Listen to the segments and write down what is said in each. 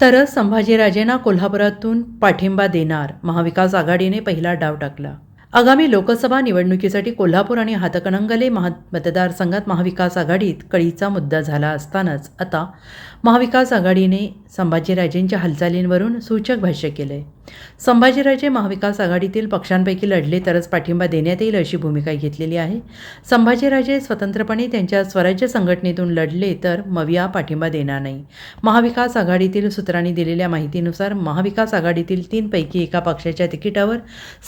तरच संभाजीराजेंना कोल्हापुरातून पाठिंबा देणार. महाविकास आघाडीने पहिला डाव टाकला. आगामी लोकसभा निवडणुकीसाठी कोल्हापूर आणि हातकणंगले महा मतदारसंघात महाविकास आघाडीत कळीचा मुद्दा झाला असतानाच आता महाविकास आघाडीने संभाजीराजेंच्या हालचालींवरून सूचक भाष्य केलंय. संभाजीराजे महाविकास आघाडीतील पक्षांपैकी लढले तरच पाठिंबा देण्यात येईल अशी भूमिका घेतलेली आहे. संभाजीराजे स्वतंत्रपणे त्यांच्या स्वराज्य संघटनेतून लढले तर मविया पाठिंबा देणार नाही. महाविकास आघाडीतील सूत्रांनी दिलेल्या माहितीनुसार महाविकास आघाडीतील तीनपैकी एका पक्षाच्या तिकिटावर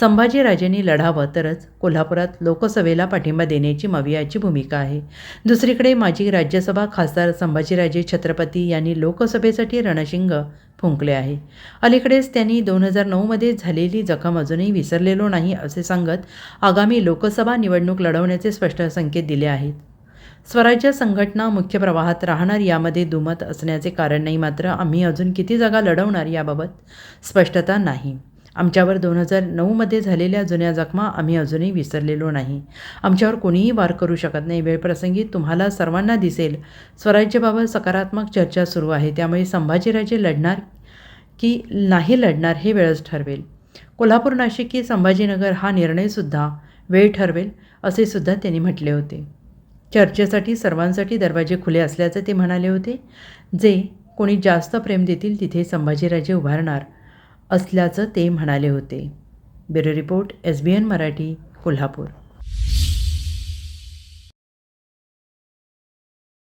संभाजीराजेंनी लढ लढावं तरच कोल्हापुरात लोकसभेला पाठिंबा देण्याची मवियाची भूमिका आहे. दुसरीकडे माजी राज्यसभा खासदार संभाजीराजे छत्रपती यांनी लोकसभेसाठी रणशिंग फुंकले आहे. अलीकडेच त्यांनी दोन हजार नऊमध्ये झालेली जखम अजूनही विसरलेलो नाही असे सांगत आगामी लोकसभा निवडणूक लढवण्याचे स्पष्ट संकेत दिले आहेत. स्वराज्य संघटना मुख्य प्रवाहात राहणार यामध्ये दुमत असण्याचे कारण नाही मात्र आम्ही अजून किती जागा लढवणार याबाबत स्पष्टता नाही. आमच्यावर दोन हजार नऊमध्ये झालेल्या जुन्या जखमा आम्ही अजूनही विसरलेलो नाही. आमच्यावर कोणीही वार करू शकत नाही. वेळप्रसंगी तुम्हाला सर्वांना दिसेल. स्वराज्याबाबत सकारात्मक चर्चा सुरू आहे. त्यामुळे संभाजीराजे लढणार की नाही लढणार हे वेळच ठरवेल. कोल्हापूर नाशिक की संभाजीनगर हा निर्णयसुद्धा वेळ ठरवेल असे सुद्धा त्यांनी म्हटले होते. चर्चेसाठी सर्वांसाठी दरवाजे खुले असल्याचं ते म्हणाले होते. जे कोणी जास्त प्रेम देतील तिथे संभाजीराजे उभारणार. असल्याचं ते म्हणाले होते. Bureau report S B N Marathi Kolhapur.